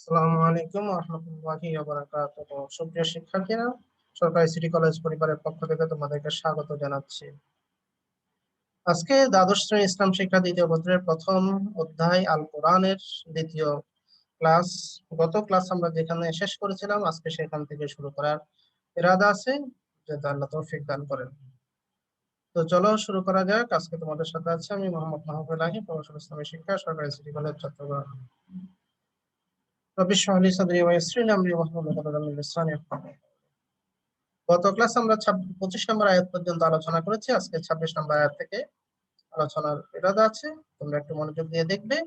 আসসালামু আলাইকুম ওয়াবারাকাতুহু সুপ্রিয় শিক্ষার্থীরা, সরকারি সিটি কলেজ পরিবারের পক্ষ থেকে তোমাদেরকে স্বাগত জানাচ্ছি। আজকে দ্বাদশ শ্রেণি ইসলাম শিক্ষা দ্বিতীয় পত্রের প্রথম অধ্যায় আল কোরআনের দ্বিতীয় ক্লাস। গত ক্লাস আমরা যেখানে শেষ করেছিলাম, আজকে সেখান থেকে শুরু করার ইরাদা আছে যাতে আল্লাহ তৌফিক দান করেন। তো চলো শুরু করা যাক। আজকে তোমাদের সাথে আছে আমি মোহাম্মদ মাহবুব আহি প্রফেসর ইসলামী শিক্ষা, সরকারি সিটি কলেজ, চট্টগ্রাম। আলোচনা করেছি। আজকে 26 নম্বর আয়াত থেকে আলোচনার ইরাদা আছে। তোমরা একটু মনোযোগ দিয়ে দেখবে।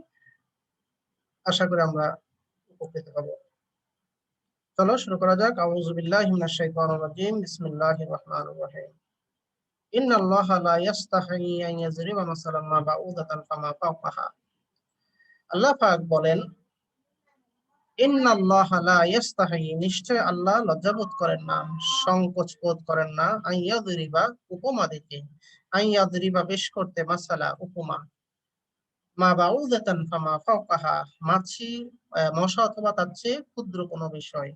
আশা করি আমরা উপকৃত হব। চলো শুরু করা যাক। আবুজুবিল্লাহ আল্লাহ বলেন মশা অথবা তার চেয়ে ক্ষুদ্র কোনো বিষয়।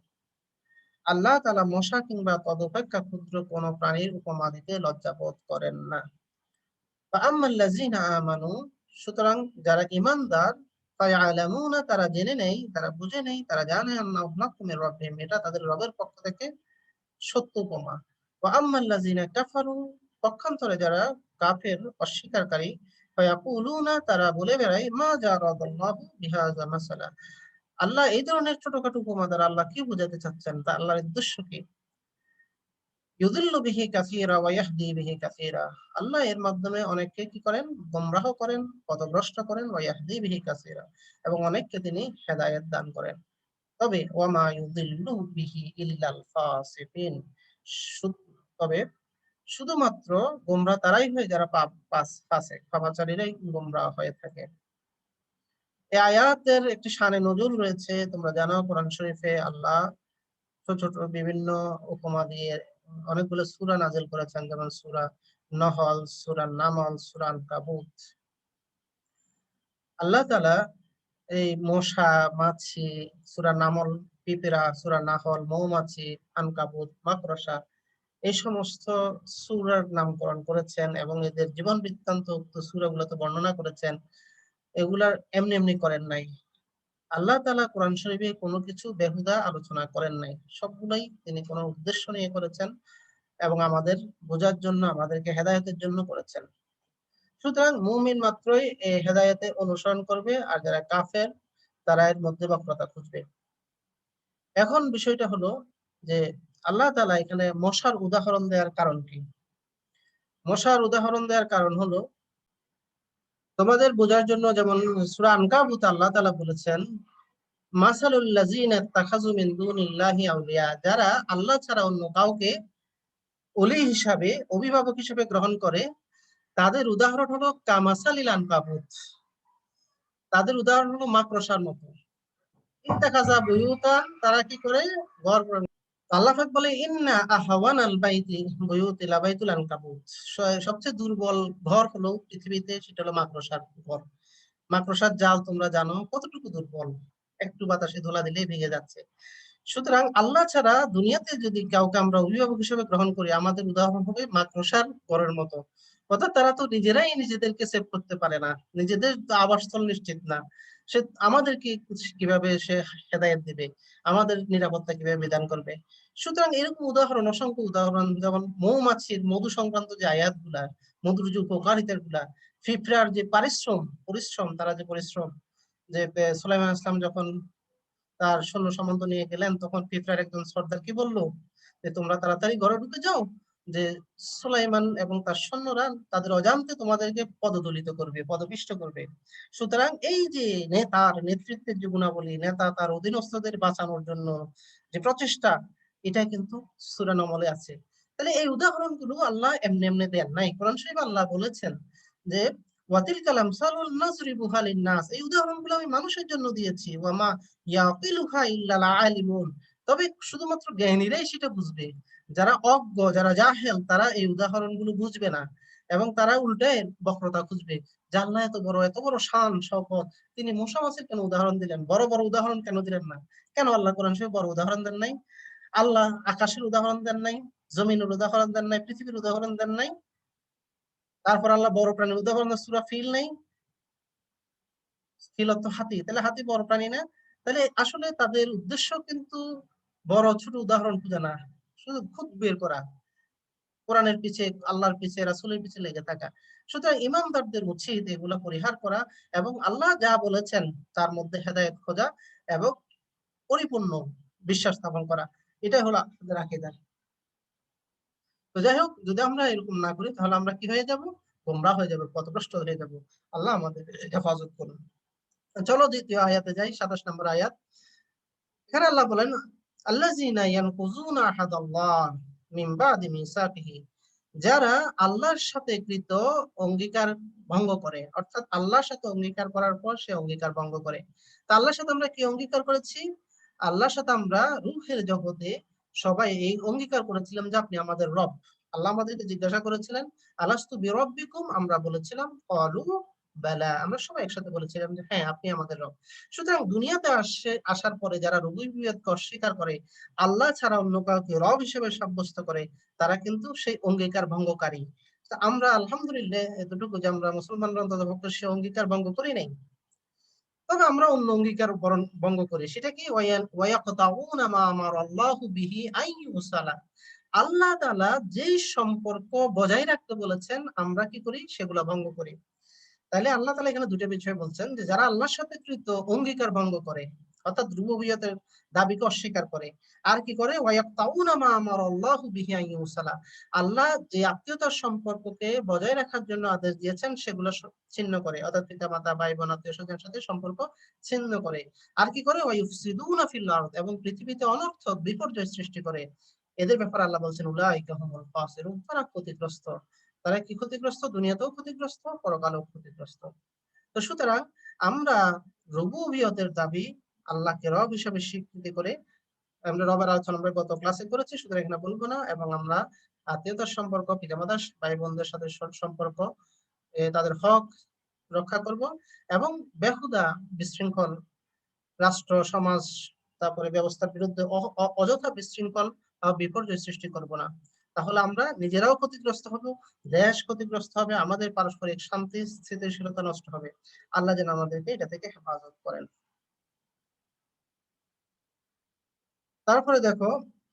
আল্লাহ তালা মশা কিংবা তদপেক্ষা ক্ষুদ্র কোন প্রাণীর উপমা দিতে লজ্জাবোধ করেন না। আমানু, সুতরাং যারা ইমানদার তারা জেনে নেই, তারা বুঝে নেই, তারা জানে এটা তাদের রবের পক্ষ থেকে সত্য উপমা। কাফারু, পক্ষান্তরে যারা কাফের অস্বীকারী তারা বলে বেড়ায়, মা মাসালা। আল্লাহ এই ধরনের ছোটখাটো উপমা দ্বারা আল্লাহ কি বুঝাতে চাচ্ছেন? তা আল্লাহর উদ্দেশ্য কি? আল্লাহ এর মাধ্যমে অনেককে কি করেন? গোমরাহ করেন, পদভ্রষ্ট করেন ওয়াহদি বিহি কাসীরা। এবং অনেককে তিনি দান করেন। তবে ইউদিল্লু বিহি ইল্লাল ফাসিকিন। তবে শুধুমাত্র গোমরা তারাই হয় যারা ফাসেক, পাপাচারীরাই গোমরা হয়ে থাকে। এই আয়াতের একটি শানে নজর রয়েছে। তোমরা জানো কোরআন শরীফে আল্লাহ ছোট ছোট বিভিন্ন উপমা দিয়ে অনেকগুলো সুরা নাজেল করেছেন, যেমন সুরা নহল, সুরা নামল সুরান কাবুত আল্লাহ তালা এই মশা, মাছি, সুরা নামল পিপিরা সুরা নাহল, মৌমাছি, আনকাবুত, মাকড়সা, এই সমস্ত সুরার নামকরণ করেছেন এবং এদের জীবন বৃত্তান্ত উক্ত সুরাগুলোতে বর্ণনা করেছেন। এগুলার এমনি এমনি করেন নাই। আল্লাহ তালা কোরআন শরীফে কোনো কিছু বেহুদা আলোচনা করেন নাই। সবগুলাই তিনি কোনো উদ্দেশ্য নিয়ে করেছেন এবং আমাদের বোঝার জন্য, আমাদেরকে হেদায়তের জন্য করেছেন। সুতরাং মুমিন মাত্রই এই হেদায়তে অনুসরণ করবে আর যারা কাফের, তারা এর মধ্যে বক্রতা খুঁজবে। এখন বিষয়টা হলো যে আল্লাহ তালা এখানে মশার উদাহরণ দেওয়ার কারণ কি? মশার উদাহরণ দেওয়ার কারণ হলো তোমাদের বোঝার জন্য যেমন সুরা আনকাবুত আল্লাহ তালা বলেছেন যারা আল্লাহ ছাড়া অন্য কাউকে অলি হিসাবে, অভিভাবক হিসাবে গ্রহণ করে, তাদের উদাহরণ হলো কামাসালিল আনকাবুত। তাদের উদাহরণ হলো মাকড়সার মতো। তারা কি করে? ঘর আল্লাহাক বলে, ইন্না আল বাইতি বাইতুল আনকাবুত। সবচেয়ে দুর্বল ঘর হলো পৃথিবীতে, সেটা হলো মাকড়সার ঘর। মাকড়সার জাল তোমরা জানো, কতটুকু দুর্বল? একটু বাতাসে ধোলা দিলেই ভেঙে যাচ্ছে। সুতরাং আল্লাহ ছাড়া দুনিয়াতে যদি কাউকে আমরা অভিভাবক হিসেবে গ্রহণ করি, আমাদের উদাহরণ হবে মাকড়সার ঘরের মতো। অর্থাৎ তারা তো নিজেরাই নিজেদেরকে সেভ করতে পারে না। নিজেদের আবাসস্থল নিশ্চিত না। সে আমাদেরকে কীভাবে সে হেদায়ত দিবে? আমাদের নিরাপত্তা কীভাবে বিধান করবে? সুতরাং এরকম উদাহরণ, অসংখ্য উদাহরণ, যেমন মৌমাছির, মধু সংক্রান্ত যে আয়াতগুলা মধুর যে উপকারিতারগুলা ফিফরার যে পারিশ্রম, পরিশ্রম, তারা যে পরিশ্রম, যে সুলাইমান ইসলাম যখন তার সৈন্য সম্বন্ধ নিয়ে গেলেন, তখন ফিফরার একজন সর্দার কি বলল? যে, তোমরা তাড়াতাড়ি ঘরে ঢুকে যাও যে সুলাইমান এবং তার সৈন্যরা তাদের অজান্তে তোমাদেরকে পদদলিত করবে, পদপিষ্ট করবে। সুতরাং এই যে নেতার নেতৃত্বের যে গুণাবলী, নেতা তার অধীনস্থদের বাঁচানোর জন্য যে প্রচেষ্টা, এটা কিন্তু সুরান আমলে আছে। তাহলে এই উদাহরণগুলো আল্লাহ এমনি এমনি দেন নাই। কোরআন শরীফ আল্লাহ বলেছেন যে, ওয়াতিল কালাম সালুল নাসরিবু হালিন নাস। এই উদাহরণগুলো আমি মানুষের জন্য দিয়েছি। ওয়ামা ইয়াকিলুহা ইল্লাল আলিমুন। তবে শুধুমাত্র জ্ঞানীরাই সেটা বুঝবে। যারা অজ্ঞ, যারা জাহেল, তারা এই উদাহরণগুলো বুঝবে না এবং তারা উল্টে বক্রতা খুঁজবে। আল্লাহ এত বড় এত বড় শান শপথ। তিনি মশা মাছের কেন উদাহরণ দিলেন? বড় বড় উদাহরণ কেন দিলেন না? কেন আল্লাহ কোরআন শরীফে বড় উদাহরণ দেন নাই? আল্লাহ আকাশের উদাহরণ দেন নাই? জমিনের উদাহরণ দেন নাই? পৃথিবীর উদাহরণ দেন নাই? তারপর আল্লাহ বড় প্রাণীর উদাহরণ সুরা ফিল নেই? ফিল অর্থ হাতি। তাহলে হাতি বড় প্রাণী না? তাহলে আসলে তাদের উদ্দেশ্য কিন্তু বড়, ছোট উদাহরণ খুঁজে না। শুধু খুব বের করা, কোরআনের পিছে, আল্লাহর পিছে, রাসুলের পিছে লেগে থাকা। সুতরাং ইমানদারদের উচিত এগুলো পরিহার করা এবং আল্লাহ যা বলেছেন তার মধ্যে হেদায়ত খোঁজা এবং পরিপূর্ণ বিশ্বাস স্থাপন করা। এটাই হলো আকিদার তো যাই হোক, যদি আমরা এরকম না করি, তাহলে আমরা কি হয়ে যাব? গোমরা হয়ে যাবে, পথভ্রষ্ট হয়ে যাব। আল্লাহ আমাদের হেফাজত করুন। চলো দ্বিতীয় আয়াতে যাই, সাতাশ নম্বর আয়াত। এখানে আল্লাহ বলেন যারা আল্লাহর সাথে কৃত অঙ্গীকার ভঙ্গ করে, অর্থাৎ আল্লাহর সাথে অঙ্গীকার করার পর সে অঙ্গীকার ভঙ্গ করে। তা আল্লাহর সাথে আমরা কি অঙ্গীকার করেছি? আল্লাহর সাথে আমরা রুহের জগতে সবাই এই অঙ্গীকার করেছিলাম যে আপনি আমাদের রব। আল্লাহ আমাদেরকে জিজ্ঞাসা করেছিলেন, আলাস্তু বিরব্বিকুম? আমরা বলেছিলাম অলু বেলা, আমরা সবাই একসাথে বলেছিলাম যে হ্যাঁ আপনি আমাদের রব। সুতরাং দুনিয়াতে আসে, আসার পরে যারা রুবুবিয়তকে অস্বীকার করে, আল্লাহ ছাড়া অন্য কাউকে রব হিসেবে সাব্যস্ত করে, তারা কিন্তু সেই অঙ্গীকার ভঙ্গকারী। আমরা আলহামদুলিল্লাহ এতটুকু যে আমরা মুসলমানরা অন্তত সে অঙ্গীকার ভঙ্গ করি নাই। তবে আমরা অন্য অঙ্গীকার ভঙ্গ করি। সেটা কি? আল্লাহ তালা যেই সম্পর্ক বজায় রাখতে বলেছেন, আমরা কি করি? সেগুলো ভঙ্গ করি। তাহলে আল্লাহ তালা এখানে দুটো বিষয় বলছেন যে যারা আল্লাহর সাথে কৃত অঙ্গীকার ভঙ্গ করে, অর্থাৎ রুবুবিয়তের দাবিকে অস্বীকার করে, আর কি করে? আল্লাহ যে আত্মীয়তার সম্পর্ককে বজায় রাখার জন্য আদেশ দিয়েছেন, সেগুলো ছিন্ন করে, অর্থাৎ পিতা মাতা ভাই বোন আত্মীয় স্বজনের সাথে সম্পর্ক ছিন্ন করে। আর কি করে? এবং পৃথিবীতে অনর্থক বিপর্যয় সৃষ্টি করে। এদের ব্যাপারে আল্লাহ বলছেন তারা ক্ষতিগ্রস্ত। তারা কি ক্ষতিগ্রস্ত? দুনিয়াতেও ক্ষতিগ্রস্ত, পরকালেও ক্ষতিগ্রস্ত। তো সুতরাং আমরা রবুবিয়তের দাবি আল্লাহকে রব হিসেবে স্বীকৃতি করে আমরা রবের আলোচনা আমরা গত ক্লাসে করেছি, সুতরাং এখানে বলব না এবং আমরা আত্মীয়তার সম্পর্ক, পিতামাতার ভাই বোনদের সাথে সম্পর্ক তাদের হক রক্ষা করব এবং বেহুদা বিশৃঙ্খল রাষ্ট্র, সমাজ, তারপরে ব্যবস্থার বিরুদ্ধে অযথা বিশৃঙ্খল বিপর্যয় সৃষ্টি করব না। তাহলে আমরা নিজেরাও ক্ষতিগ্রস্ত হব, দেশ ক্ষতিগ্রস্ত হবে, আমাদের পারস্পরিক শান্তি, স্থিতিশীলতা নষ্ট হবে। আল্লাহ যেন আমাদেরকে এটা থেকে হেফাজত করেন। তারপরে দেখো,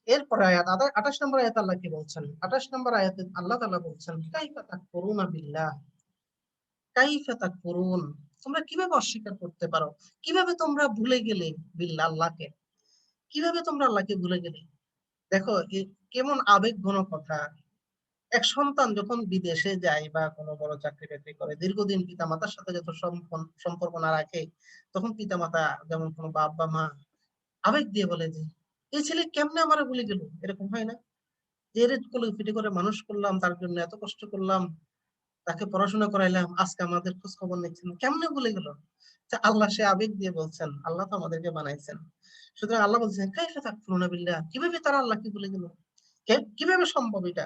এরপরে আয়াত আঠাশ নম্বর আয়াত আল্লাহ কি বলছেন? আঠাশ নম্বর আয়াতে আল্লাহ তাআলা বলছেন, কাইফা তাকফুরুনা বিল্লাহ। কাইফা তাকফুরুন, তোমরা কীভাবে অস্বীকার করতে পারো? কীভাবে তোমরা ভুলে গেলে বিল্লা আল্লাহকে? কীভাবে তোমরা আল্লাহকে ভুলে গেলে? দেখো কেমন আবেগ ঘন কথা এক সন্তান যখন বিদেশে যায় বা কোনো বড় চাকরি বাকরি করে, দীর্ঘদিন পিতা মাতার সাথে যত সম্পর্ক না রাখে, তখন পিতা মাতা যেমন কোনো বাপ বা মা আবেগ দিয়ে বলে যে এই ছেলে কেমনে আমার ভুলে গেল? এরকম হয় না। যে করে ফিটে করে মানুষ করলাম, তার জন্য এত কষ্ট করলাম তাকে পড়াশোনা করাইলাম, আজকে আমাদের খোঁজ খবর নিচ্ছেন। কেমনে ভুলে গেল? আল্লাহ সে আবেগ দিয়ে বলছেন, আল্লাহ তো আমাদেরকে বানাইছেন। সুতরাং আল্লাহ বলছেন কাইফা তাকফুরুনা বিল্লাহ? কীভাবে তারা আল্লাহকে ভুলে গেল? কীভাবে সম্ভব এটা?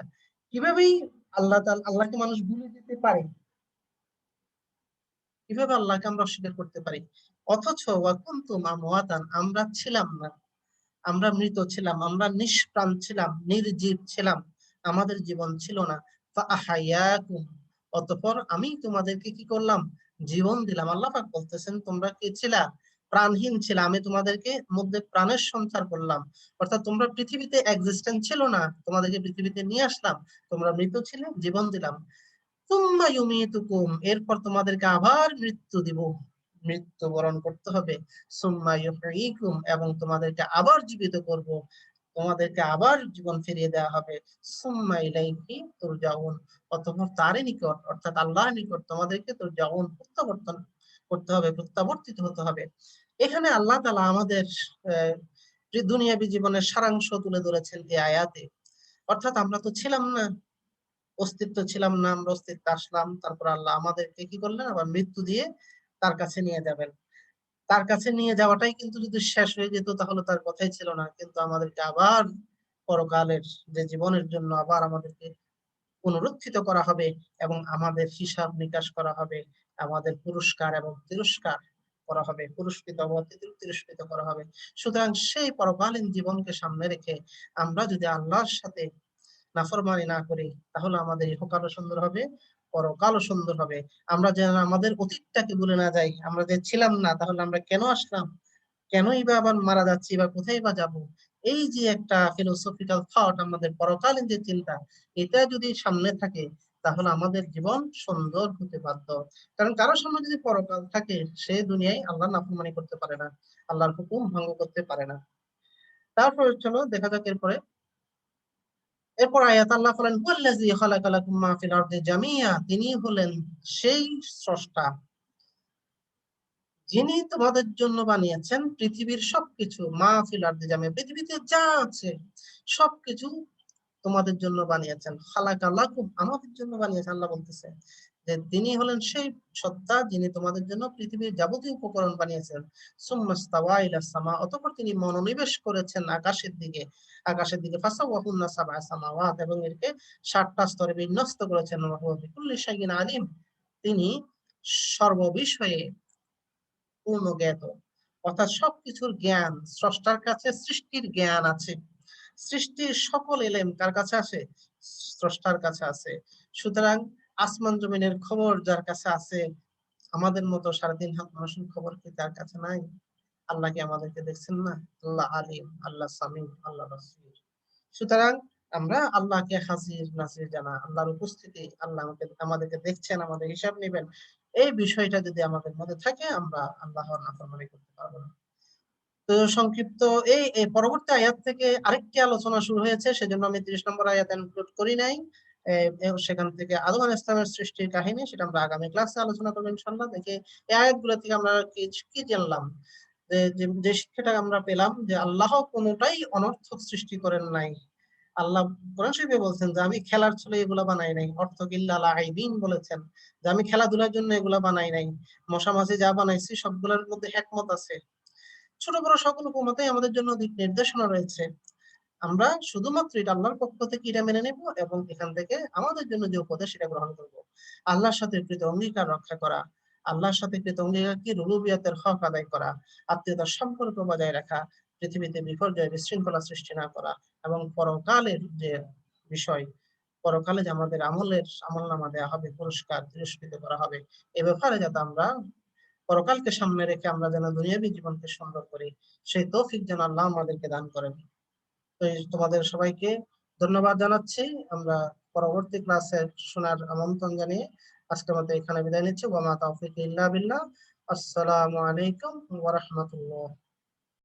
কিভাবেই আল্লাহ আল্লাহকে মানুষ ভুলে যেতে পারে? কীভাবে আল্লাহকে আমরা অস্বীকার করতে পারি? অথচ আমরা ছিলাম না। আমরা মৃত ছিলাম, আমরা নিষ্প্রাণ ছিলাম, নির্জীব ছিলাম, আমাদের জীবন ছিল না। অতঃপর আমি তোমাদেরকে কি করলাম? জীবন দিলাম। আল্লাহ বলতেছেন, তোমরা কি ছিলা? প্রাণহীন ছিল। আমি তোমাদেরকে মধ্যে প্রাণের সঞ্চার করলাম। অর্থাৎ তোমরা পৃথিবীতে এক্সিস্টেন্ট ছিল না। তোমাদেরকে পৃথিবীতে নিয়ে আসলাম। তোমরা মৃত ছিলে, জীবন দিলাম। তুম্মা ইউমিতুকুম। এরপর তোমাদেরকে আবার মৃত্যু দিব। মৃত্যুবরণ করতে হবে। সুম্মা ইউহয়িকুম এবং তোমাদেরকে আবার জীবিত করব। তোমাদেরকে আবার জীবন ফিরিয়ে দেওয়া হবে। সুম্মা ইলাইহি তুরজাউন। অতঃপর তারই নিকট, অর্থাৎ আল্লাহর নিকট তোমাদেরকে তুরজাউন প্রত্যাবর্তন করতে হবে, প্রত্যাবর্তিত হতে হবে। এখানে আল্লাহ তালা আমাদের দুনিয়াবী জীবনের সারাংশ তুলে ধরেছেন এই আয়াতে। অর্থাৎ আমরা তো ছিলাম না, অস্তিত্ব ছিলাম না, আমরা অস্তিত্ব আসলাম। তারপর আল্লাহ আমাদেরকে কি করলেন? আবার মৃত্যু দিয়ে তার কাছে নিয়ে যাবেন। তার কাছে নিয়ে যাওয়াটাই কিন্তু যদি শেষ হয়ে যেত তাহলে তার কথাই ছিল না। কিন্তু আমাদেরকে আবার পরকালের যে জীবনের জন্য আবার আমাদেরকে পুনরুত্থিত করা হবে এবং আমাদের হিসাব নিকাশ করা হবে, আমাদের পুরস্কার এবং তিরস্কার করা হবে, পুরস্কৃত তিরস্কৃত করা হবে। সুতরাং সেই পরকালীন জীবনকে সামনে রেখে আমরা যদি আল্লাহর সাথে নাফরমানি না করি, তাহলে আমাদের ইহকালও সুন্দর হবে। পরকালও সুন্দর হবে। আমরা যেন আমাদের অতীতটাকে ভুলে না যাই। আমরা যে ছিলাম না, তাহলে আমরা কেন আসলাম? কেনই বা আবার মারা যাচ্ছি বা কোথায় বা যাব? এই যে একটা ফিলোসফিক্যাল থট আমাদের পরকালীন যে চিন্তা, এটা যদি সামনে থাকে, তাহলে আমাদের জীবন সুন্দর হতে বাধ্য। কারণ কারও সামনে যদি পরকাল থাকে, সে দুনিয়ায় আল্লাহ নাফরমানি করতে পারে না, আল্লাহর হুকুম ভঙ্গ করতে পারে না। তারপর চলো দেখা যাক এরপরে। এরপর আয়াত আল্লাহ বলেন, ওয়াল্লাযী খালাকা লাকুম মা ফিল আরদি জামিয়া তিনি হলেন সেই স্রষ্টা যিনি তোমাদের জন্য বানিয়েছেন পৃথিবীর সবকিছু, মা ফিল আরদি জামিয়া, পৃথিবীতে যা আছে সবকিছু তোমাদের জন্য বানিয়েছেন। খালাকা লাকুম আমাদের জন্য বানিয়েছেন, আল্লাহ বলতেছে। তিনি হলেন সেই সত্তা যিনি তোমাদের জন্য পৃথিবীর যাবতীয় উপকরণ বানিয়েছেন। সুম্মাস্তাওয়া সামা, অতঃপর তিনি মনোনিবেশ করেছেন আকাশের দিকে। আকাশের দিকে ফাসাওয়াহুন্না সাবআ সামাওয়াত এবং এরকে সাতটা স্তরে বিন্যস্ত করেছেন। ওয়া বিকুল্লি শাইইন আলিম। তিনি সর্ববিষয়ে পূর্ণ জ্ঞাত অর্থাৎ সবকিছুর জ্ঞান, স্রষ্টার কাছে সৃষ্টির জ্ঞান আছে। সৃষ্টির সকল এলেম কার কাছে আছে? স্রষ্টার কাছে আছে। সুতরাং আসমান জমিনের খবর যার কাছে আছে, আমাদের মতো সাড়ে তিন হাত মানুষের খবর কি তার কাছে নাই? আল্লাহ কি আমাদেরকে দেখছেন না? আল্লাহ আলিম, আল্লাহ সামিম, আল্লাহ রাসূল সুতরাং আমরা আল্লাহকে হাজির, নাজির জানা, আল্লাহর উপস্থিতি, আল্লাহ আমাকে, আমাদেরকে দেখছেন, আমাদের হিসাব নেবেন। এই বিষয়টা যদি আমাদের মধ্যে থাকে, আমরা আল্লাহর নাফরমানি করতে পারব না। তো সংক্ষিপ্ত এই পরবর্তী আয়াত থেকে আরেকটি আলোচনা শুরু হয়েছে, সেজন্য আমি ত্রিশ নম্বর আয়াত ইনক্লুড করি নাই। সেখান থেকে ইসলামের সৃষ্টির কাহিনী, সেটা আমরা আগামী ক্লাসে আলোচনা করব ইনশাল্লাহ দেখে এই আয়াতগুলো থেকে আমরা কি জানলাম? যে শিক্ষাটা আমরা পেলাম যে আল্লাহ কোনোটাই অনর্থক সৃষ্টি করেন নাই। আল্লাহ কোরআন শরীফে বলছেন যে, আমি খেলার ছলে এগুলা বানাই নাই। অর্থ কিল্লা আইবিন বলেছেন। যে, আমি খেলাধুলার জন্য এগুলা বানাই নাই। মশা মাঝে যা বানাইছি সবগুলোর মধ্যে একমত আছে। ছোট বড় সকল উপমতেই আমাদের জন্য দিক নির্দেশনা রয়েছে। আমরা শুধুমাত্র এটা আল্লাহর পক্ষ থেকে এটা মেনে নেব এবং এখান থেকে আমাদের জন্য যে উপদেশ সেটা গ্রহণ করব। আল্লাহর সাথে কৃত অঙ্গীকার রক্ষা করা, আল্লাহর সাথে কৃত অঙ্গীকার কি রুবুবিয়াতের হক আদায় করা, আত্মীয়তার সম্পর্ক বজায় রাখা, পৃথিবীতে বিপর্যয় বিশৃঙ্খলা সৃষ্টি না করা এবং পরকালের যে বিষয়, পরকালে যে আমাদের আমলের আমল নামা দেওয়া হবে, পুরস্কার তিরস্কৃত করা হবে, এ ব্যাপারে যাতে আমরা পরকালকে সামনে রেখে আমরা যেন দুনিয়াবী জীবনকে সুন্দর করি, সেই তৌফিক যেন আল্লাহ আমাদেরকে দান করেন। তোমাদের সবাইকে ধন্যবাদ জানাচ্ছি। আমরা পরবর্তী ক্লাসে শোনার আমন্ত্রণ জানিয়ে আজকের মতো এখানে বিদায় নিচ্ছি। ওয়ামা তাফিক ইল্লা বিল্লাহ। আসসালামু আলাইকুম ওয়া রাহমাতুল্লাহ।